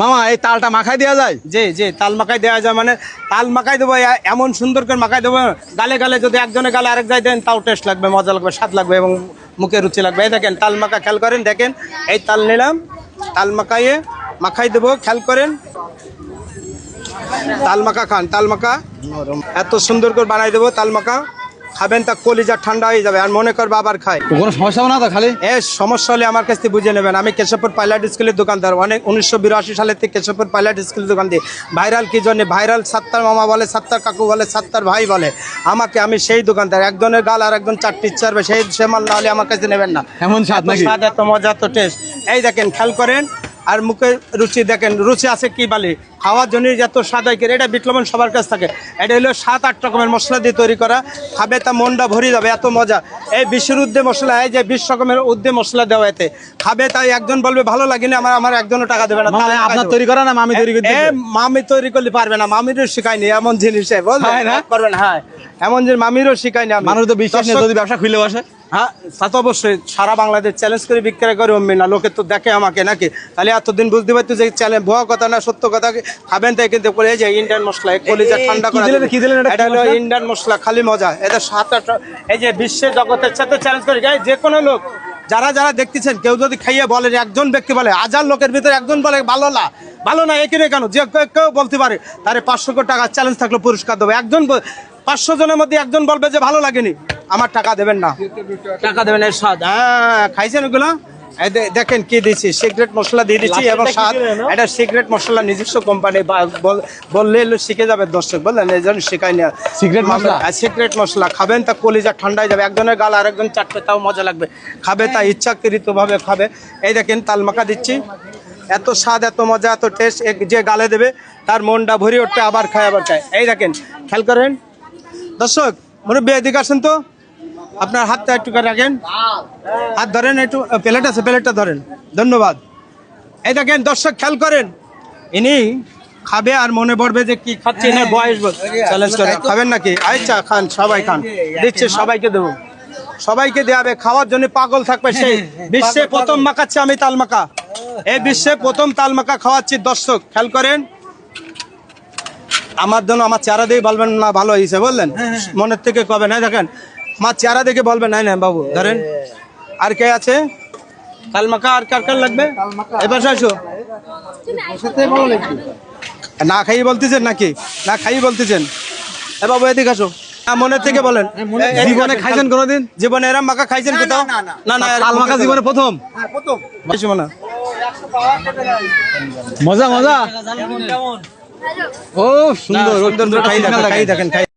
মামা, এই তালটা মাখাই দেওয়া যায়? জি জি, তাল মাখাই দেওয়া যায় মানে তাল মাখাই দেবো এমন সুন্দর করে মাখাই দেবো, গালে গালে যদি একজনে গালে আরেক যায় দেন, তাও টেস্ট লাগবে, মজা লাগবে, স্বাদ লাগবে এবং মুখে রুচি লাগবে। এই দেখেন, তাল মাখা, খেয়াল করেন, দেখেন, এই তাল নিলাম, তাল মাখাইয়ে মাখাই দেবো, খেয়াল করেন। তাল মাখা খান, তাল মাখা। এত সুন্দর করে বানাই দেবো তাল মাখা। খাবেন তা কলিজা ঠান্ডা হয়ে যাবে আর মনে করবে আবার খায়। কোনো সমস্যা না তো খালি? এ সমস্যা হলে আমার কাছ থেকে বুঝে নেবেন। আমি কেশবপুর পাইলট স্কুলের দোকানদার। অনেক উনিশশো বিরাশি সালের থেকে কেশবপুর পাইলট স্কুলের দোকান দিই ভাইরাল কি জন্য? ভাইরাল সাত্তার মামা বলে সাত্তার কাকু বলে সাত্তার ভাই বলে। আমাকে আমি সেই দোকানদার একজনের গাল আর একজন চারটি ইচ্ছারবে সেই সে মাল না হলে আমার কাছে নেবেন না। এমন স্বাদ এত মজা এত টেস্ট এই দেখেন খেয়াল করেন আর মুখে রুচি দেখেন রুচি আছে কি বালি? খাওয়ার জন্য যত স্বাদ হয় এটা বিটলবন সবার কাছ থাকে। এটা হলো সাত আট রকমের মশলা দিয়ে তৈরি করা। খাবে তা মনটা ভরে যাবে এত মজা। এই বিশ্বের উদ্দে মশলা এই যে বিশ রকমের উদ্দে মশলা দেওয়া এতে। খাবে তাই একজন বলবে ভালো লাগেনি আমার আমার একজনও টাকা দেবে না আপনার তৈরি করা না মামি তৈরি করতে? মামি তৈরি করলে পারবে না মামিরও শিখায়নি এমন জিনিস হয় না? হ্যাঁ। এমন যে মামিরও শিখায়নি। মানুষ তো বিশ্বাস নেই যদি ব্যবসা খুলে বসে। হ্যাঁ তা তো অবশ্যই। সারা বাংলাদেশ চ্যালেঞ্জ করে বিক্রি করে অমনি না লোকে তো দেখে আমাকে নাকি? তাহলে এতদিন বুঝতে পারতো যে চ্যালেঞ্জ ভুয়া কথা না সত্য কথা খাবেন তাই কিন্তু করে এই যে ইন্ডিয়ান মশলা কলিজা ঠান্ডা করা এটা? হলো ইন্ডিয়ান মশলা খালি মজা। এটা সাত আট এই যে বিশ্বের জগতের সাথে চ্যালেঞ্জ করে এই যে কোনো লোক যারা যারা দেখতেছেন কেউ যদি খাইয়ে বলে একজন ব্যক্তি বলে হাজার লোকের ভিতরে একজন বলে ভালো না ভালো না এখানে কেন? যে কেউ- কেউ বলতে পারে তারে পাঁচশো কোটি টাকা চ্যালেঞ্জ থাকলে পুরস্কার দেবো। একজন পাঁচশো জনের মধ্যে একজন বলবে যে ভালো লাগেনি। আমার টাকা দেবেন না। টাকা দেবেন এর স্বাদ। হ্যাঁ খাইছেন ওগুলো? দেখেন কি দিচ্ছি সিক্রেট মশলা দিয়ে দিচ্ছি এবং স্বাদ। এটা সিক্রেট মশলা নিজস্ব কোম্পানি বললে শিখে যাবে দর্শক বললেন এই জন্য শেখাই না। Secret মশলা? সিক্রেট মশলা। খাবেন তা কলিজা ঠান্ডা হয়ে যাবে। একজনের গাল আরেকজন চাটবে তাও মজা লাগবে। খাবে তা ইচ্ছাকৃত ভাবে খাবে। এই দেখেন তাল মাখা দিচ্ছি। এত স্বাদ এত মজা এত টেস্ট যে গালে দেবে তার মনটা ভরে উঠতে আবার খায় আবার খায়। এই দেখেন খেয়াল করেন। দর্শক মুরব্বী এদিকে আসেন তো। আপনার হাতটা একটু করে রাখেন। হাত ধরেন একটু প্লেট আছে প্লেটটা ধরেন। ধন্যবাদ। এই দেখেন দর্শক খেয়াল করেন ইনি খাবে আর মনে পড়বে যে কি খাচ্ছে না বয়স চ্যালেঞ্জ করে। খাবেন নাকি? আচ্ছা খান সবাই খান। দিচ্ছে সবাইকে দেবো। সবাইকে দেওয়াবে খাওয়ার জন্য পাগল থাকবে সেই। বিশ্বে প্রথম মাখাচ্ছে আমি তাল মাখা। এই বিশ্বে প্রথম তাল মাখা খাওয়াচ্ছি দর্শক খেয়াল করেন। আমার জন্য আমার চেহারা দিয়ে বলবেন না ভালো হয়েছে বললেন? মনের থেকে কবে না দেখেন আমার চেহারা দেখে বলবেন নাই না বাবু ধরেন। আর কে আছে? কালমাকা আর কার কার লাগবে? এবার আসো। না খাইয়ে বলতেছেন নাকি? না খাইয়ে বলতেছেন। এ বাবু এদিকে আসো। না, মনের থেকে বলেন। এদিকে জীবনে খাইছেন কোনোদিন? জীবনে এরম মাখা খাইছেন কোথাও? না না। তাল মাখা জীবনে প্রথম। মনে হয়। মজা মজা। ও সুন্দর সুন্দর খাই খাই দেখেন খাই